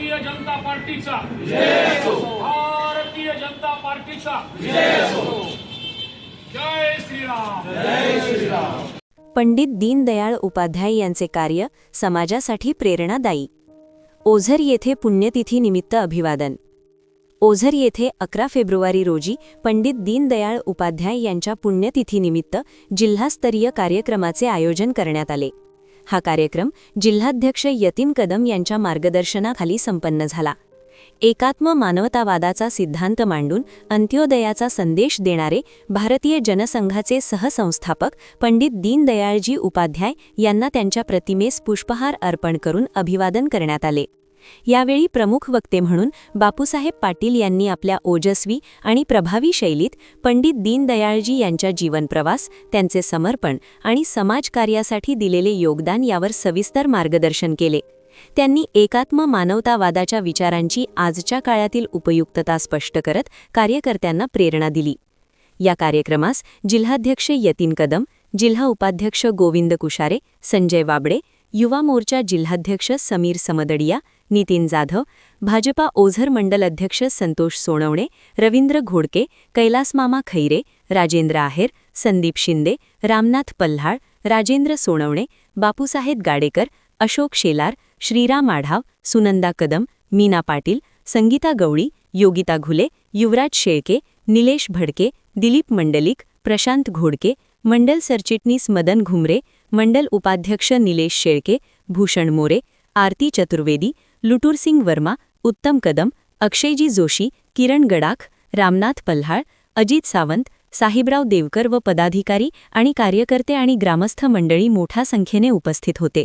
भारतीय जनता पार्टीचा. भारतीय जनता पार्टीचा. जय श्रीराम. पंडित दीनदयाळ उपाध्याय यांचे कार्य समाजासाठी प्रेरणादायी. ओझर येथे पुण्यतिथीनिमित्त अभिवादन. ओझर येथे अकरा फेब्रुवारी रोजी पंडित दीनदयाळ उपाध्याय यांच्या पुण्यतिथीनिमित्त जिल्हास्तरीय कार्यक्रमाचे आयोजन करण्यात आले. हा कार्यक्रम जिल्हाध्यक्ष यतीन कदम यांच्या मार्गदर्शनाखाली संपन्न झाला. एकात्म मानवतावादाचा सिद्धांत मांडून अंत्योदयाचा संदेश देणारे भारतीय जनसंघाचे सहसंस्थापक पंडित दीनदयाळजी उपाध्याय यांना त्यांच्या प्रतिमेस पुष्पहार अर्पण करून अभिवादन करण्यात आले. यावेळी प्रमुख वक्ते म्हणून बापूसाहेब पाटील यांनी आपल्या ओजस्वी आणि प्रभावी शैलीत पंडित दीनदयाळजी यांच्या जीवनप्रवास त्यांचे समर्पण आणि समाजकार्यासाठी दिलेले योगदान यावर सविस्तर मार्गदर्शन केले. त्यांनी एकात्म मानवतावादाच्या विचारांची आजच्या काळातील उपयुक्तता स्पष्ट करत कार्यकर्त्यांना प्रेरणा दिली. या कार्यक्रमास जिल्हाध्यक्ष यतीन कदम जिल्हा उपाध्यक्ष गोविंद कुशारे संजय वाबडे युवा मोर्चा जिल्हाध्यक्ष समीर समदडिया नितीन जाधव भाजपा ओझर मंडल अध्यक्ष संतोष सोनवणे रवींद्र घोडके कैलासमामा खैरे राजेंद्र आहेर संदीप शिंदे रामनाथ पल्हाळ राजेंद्र सोनवणे बापूसाहेब गाडेकर अशोक शेलार श्रीराम आढाव सुनंदा कदम मीना पाटील संगीता गवळी योगिता घुले युवराज शेळके निलेश भडके दिलीप मंडलिक प्रशांत घोडके मंडल सरचिटणीस मदन घुमरे मंडल उपाध्यक्ष निलेश शेळके भूषण मोरे आरती चतुर्वेदी लुटूरसिंग वर्मा उत्तम कदम अक्षयजी जोशी किरण गडाख रामनाथ पल्हाळ अजित सावंत साहिबराव देवकर व पदाधिकारी आणि कार्यकर्ते आणि ग्रामस्थ मंडळी मोठ्या संख्येने उपस्थित होते.